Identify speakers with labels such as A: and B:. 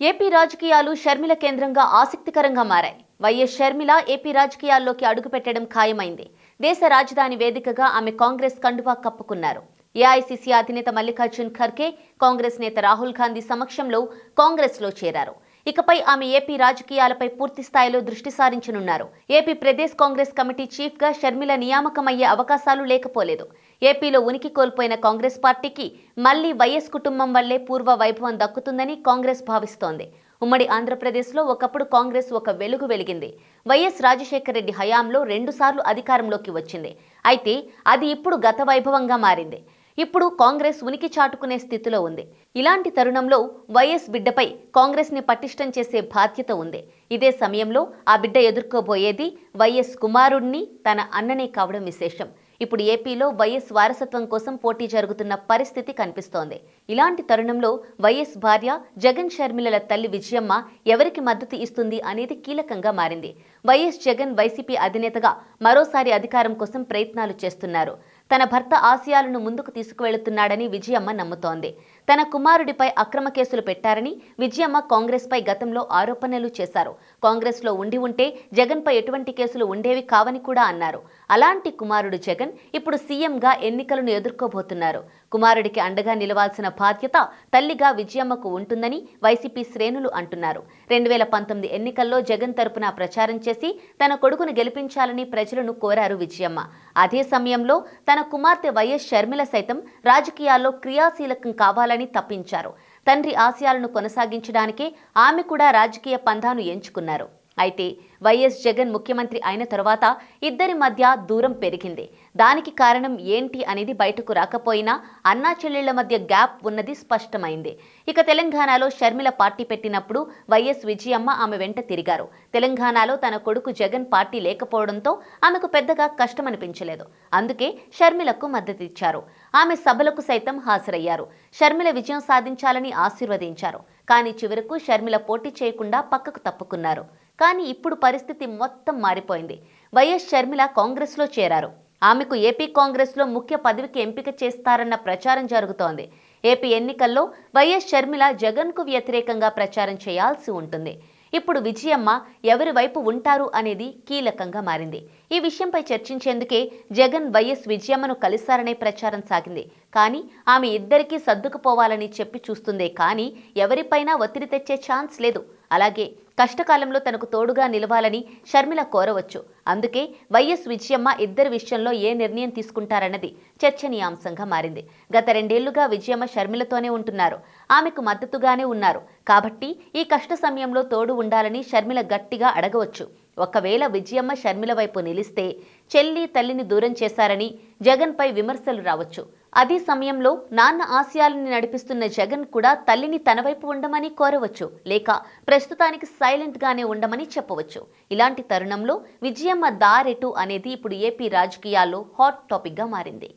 A: AP రాజకీయాలు షర్మిల కేంద్రంగా ఆసక్తికరంగా మారాయి. వైఎస్ షర్మిల ఏపీ రాజకీయాల్లోకి అడుగుపెట్టడం ఖాయమైంది. దేశ రాజధాని వేదికగా ఆమె కాంగ్రెస్ కండువా కప్పుకున్నారు. ఏఐసీసీ అధినేత మల్లికార్జున్ ఖర్గే కాంగ్రెస్ నేత రాహుల్ గాంధీ సమక్షంలో కాంగ్రెస్లో చేరారు. ఇకపై ఆమె ఏపీ రాజకీయాలపై పూర్తి స్థాయిలో దృష్టి సారించనున్నారు. ఏపీ ప్రదేశ్ కాంగ్రెస్ కమిటీ చీఫ్గా షర్మిల నియామకమయ్యే అవకాశాలు లేకపోలేదు. ఏపీలో ఉనికి కోల్పోయిన కాంగ్రెస్ పార్టీకి మళ్ళీ వైఎస్ కుటుంబం వల్లే పూర్వ వైభవం దక్కుతుందని కాంగ్రెస్ భావిస్తోంది. ఉమ్మడి ఆంధ్రప్రదేశ్లో ఒకప్పుడు కాంగ్రెస్ ఒక వెలుగు వెలిగింది. వైఎస్ రాజశేఖర రెడ్డి హయాంలో రెండుసార్లు అధికారంలోకి వచ్చింది. అయితే అది ఇప్పుడు గత వైభవంగా మారింది. ఇప్పుడు కాంగ్రెస్ ఉనికి చాటుకునే స్థితిలో ఉంది. ఇలాంటి తరుణంలో వైఎస్ బిడ్డపై కాంగ్రెస్ని పటిష్టం చేసే బాధ్యత ఉంది. ఇదే సమయంలో ఆ బిడ్డ ఎదుర్కోబోయేది వైఎస్ కుమారుణ్ణి తన అన్ననే కావడం విశేషం. ఇప్పుడు ఏపీలో వైఎస్ వారసత్వం కోసం పోటీ జరుగుతున్న పరిస్థితి కనిపిస్తోంది. ఇలాంటి తరుణంలో వైఎస్ భార్య జగన్ షర్మిలల తల్లి విజయమ్మ ఎవరికి మద్దతు ఇస్తుంది అనేది కీలకంగా మారింది. వైఎస్ జగన్ వైసీపీ అధినేతగా మరోసారి అధికారం కోసం ప్రయత్నాలు చేస్తున్నారు. తన భర్త ఆశయాలను ముందుకు తీసుకువెళుతున్నాడని విజయమ్మ నమ్ముతోంది. తన కుమారుడిపై అక్రమ కేసులు పెట్టారని విజయమ్మ కాంగ్రెస్పై గతంలో ఆరోపణలు చేశారు. కాంగ్రెస్లో ఉండి ఉంటే జగన్పై ఎటువంటి కేసులు ఉండేవి కావని కూడా అన్నారు. అలాంటి కుమారుడు జగన్ ఇప్పుడు సీఎంగా ఎన్నికలను ఎదుర్కోబోతున్నారు. కుమారుడికి అండగా నిలవాల్సిన బాధ్యత తల్లిగా విజయమ్మకు ఉంటుందని వైసీపీ శ్రేణులు అంటున్నారు. రెండు వేల పంతొమ్మిది ఎన్నికల్లో జగన్ తరపున ప్రచారం చేసి తన కొడుకును గెలిపించాలని ప్రజలను కోరారు విజయమ్మ. అదే సమయంలో తన కుమార్తె వైఎస్ షర్మిల సైతం రాజకీయాల్లో క్రియాశీలకం కావాలని తప్పించారు. తండ్రి ఆశయాలను కొనసాగించడానికే ఆమె కూడా రాజకీయ పంధాను ఎంచుకున్నారు. అయితే వైఎస్ జగన్ ముఖ్యమంత్రి అయిన తర్వాత ఇద్దరి మధ్య దూరం పెరిగింది. దానికి కారణం ఏంటి అనేది బయటకు రాకపోయినా అన్నా చెల్లెళ్ళ మధ్య గ్యాప్ ఉన్నది స్పష్టమైంది. ఇక తెలంగాణలో షర్మిల పార్టీ పెట్టినప్పుడు వైఎస్ విజయమ్మ ఆమె వెంట తిరిగారు. తెలంగాణలో తన కొడుకు జగన్ పార్టీ లేకపోవడంతో ఆమెకు పెద్దగా కష్టమనిపించలేదు. అందుకే షర్మిలకు మద్దతిచ్చారు. ఆమె సభలకు సైతం హాజరయ్యారు. షర్మిల విజయం సాధించాలని ఆశీర్వదించారు. కానీ చివరకు షర్మిల పోటీ చేయకుండా పక్కకు తప్పుకున్నారు. కానీ ఇప్పుడు పరిస్థితి మొత్తం మారిపోయింది. వైఎస్ షర్మిల కాంగ్రెస్లో చేరారు. ఆమెకు ఏపీ కాంగ్రెస్లో ముఖ్య పదవికి ఎంపిక చేస్తారన్న ప్రచారం జరుగుతోంది. ఏపీ ఎన్నికల్లో వైఎస్ షర్మిల జగన్కు వ్యతిరేకంగా ప్రచారం చేయాల్సి ఉంటుంది. ఇప్పుడు విజయమ్మ ఎవరి వైపు ఉంటారు అనేది కీలకంగా మారింది. ఈ విషయంపై చర్చించేందుకే జగన్ వైఎస్ విజయమ్మను కలిశారనే ప్రచారం సాగింది. కానీ ఆమె ఇద్దరికీ సర్దుకుపోవాలని చెప్పి చూస్తుందే కానీ ఎవరిపైనా ఒత్తిడి తెచ్చే ఛాన్స్ లేదు. అలాగే కష్టకాలంలో తనకు తోడుగా నిలవాలని షర్మిల కోరవచ్చు. అందుకే వైఎస్ విజయమ్మ ఇద్దరి విషయంలో ఏ నిర్ణయం తీసుకుంటారన్నది చర్చనీయాంశంగా మారింది. గత రెండేళ్ళుగా విజయమ్మ షర్మిలతోనే ఉంటున్నారు. ఆమెకు మద్దతుగానే ఉన్నారు. కాబట్టి ఈ కష్ట సమయంలో తోడు ఉండాలని షర్మిల గట్టిగా అడగవచ్చు. ఒకవేళ విజయమ్మ షర్మిల వైపు నిలిస్తే చెల్లి తల్లిని దూరం చేశారని జగన్పై విమర్శలు రావచ్చు. అదే సమయంలో నాన్న ఆశయాలని నడిపిస్తున్న జగన్ కూడా తల్లిని తన వైపు ఉండమని కోరవచ్చు లేక ప్రస్తుతానికి సైలెంట్ గానే ఉండమని చెప్పవచ్చు. ఇలాంటి తరుణంలో విజయమ్మ దారెటు అనేది ఇప్పుడు ఏపీ రాజకీయాల్లో హాట్ టాపిక్గా మారింది.